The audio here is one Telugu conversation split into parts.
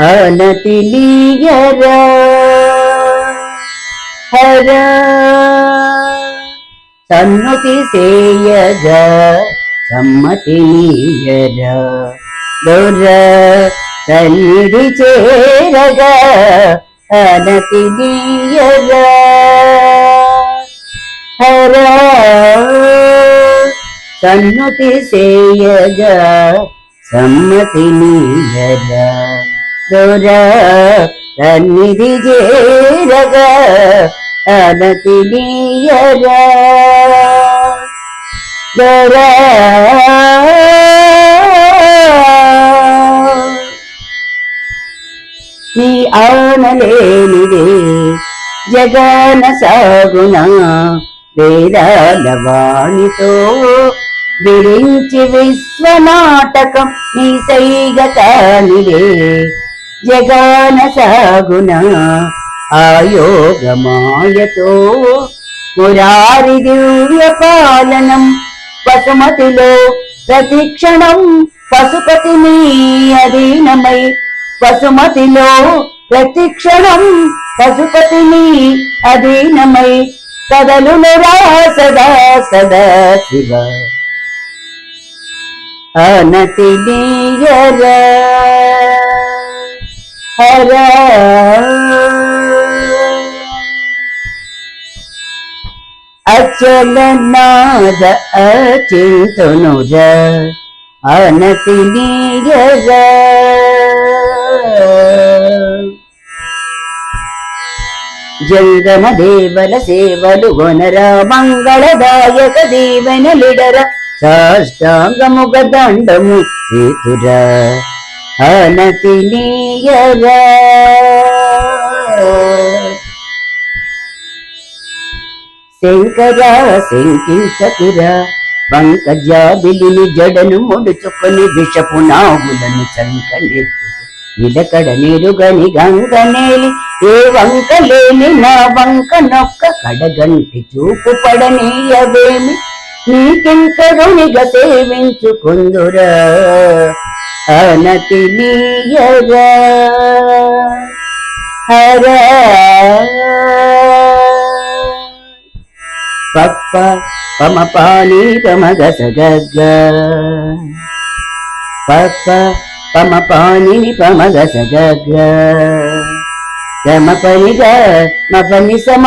హన నీయరా హర సన్నుతి సేయగ సమ్మతి నీయర దొర సన్నిధి చేరగ అనతి నీయర హర సమ్మతి నీయర సన్నిధి చేరగ అనతి నీయర. నీ ఆనలేనిదే జగన సాగున వేదాల వాణితో విరించి విశ్వనాటకం నీ సైగ కానిదే. జగాన సాగున ఆయోగమాయతో మురారి దివ్య పాలనం పశుమతిలో ప్రతిక్షణం పశుపతి నీ అధీనమై పశుమతిలో ప్రతిక్షణం పశుపతిని అధీనమై కదలు రా సదా సదా శివ. అనతి నీయరా హర అచల నాద అచింతునుర అనతి నీర జంగమ దేవల సేవలు గొనర మంగళదాయక దీవెనలిడర సాష్టాంగముగ దండము చేతుర హనతి నీయర శంకర శంకించకుర పంకజాబిలిని జడను ముడుచుకొని విషపు నాగులను చంకనెత్తు నిలకడ నిరుగని గంగనేలి ఏ వంక లేని నా వంక నొక్క కడగంటి చూపు పడనీయవేమి నీకింకరునిగ సేవించుకుందురా అనతి నీయరా హర పప్ప పమ పాని పమగ సగగ పప్ప పమ పాని గస సగగ గమ పని గ మ పని సమ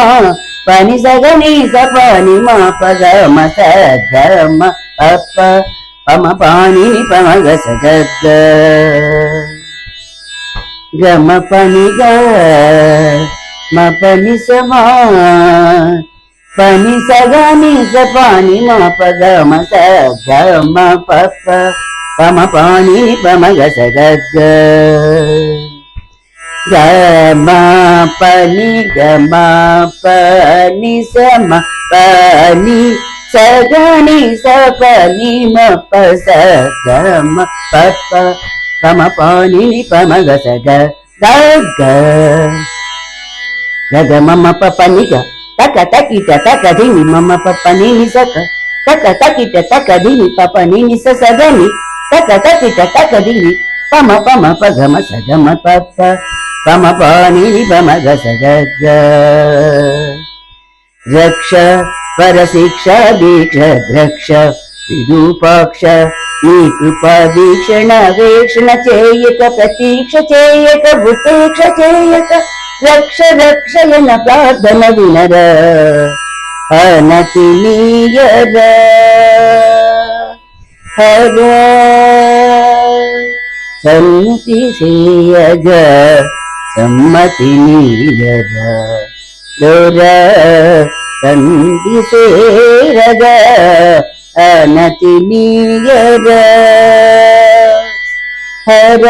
పని సగని స పని మా పగ మ సగ మ పప్ప పమ పాని పమగ సగగ గమ పని గ మ పని సమా పని సగని స పాని మ పగ మ సగ మ పప్ప పమ పాని పమగ సగగ గమ పని గమ పని సమ పని సగని సపని పని మ ప సగమ పప్ప పమ పాని పమగ సగ గగ గగ మమ పపనిగ తక తకిట తక ధిని మమ పపని సక. తక తకిట తక ధిని పపని నిస సగని తక తకిట తక ధిని పమ పమ పగమ సగమ పప పమ పాని పమ సగగ రక్ష పరశిక్ష దీక్ష ద్రక్ష విరూపాక్ష నీ కృపా వీక్షణ వీక్షణ చేయక ప్రతీక్ష చేయక ఉపేక్ష చేయక రక్ష రక్షయన ప్రార్థన వినర అనతి నీయర హర సమ్మతి సేయగ సమ్మతి నీయర దొర సంతి సేరగ అనతి నీయర హర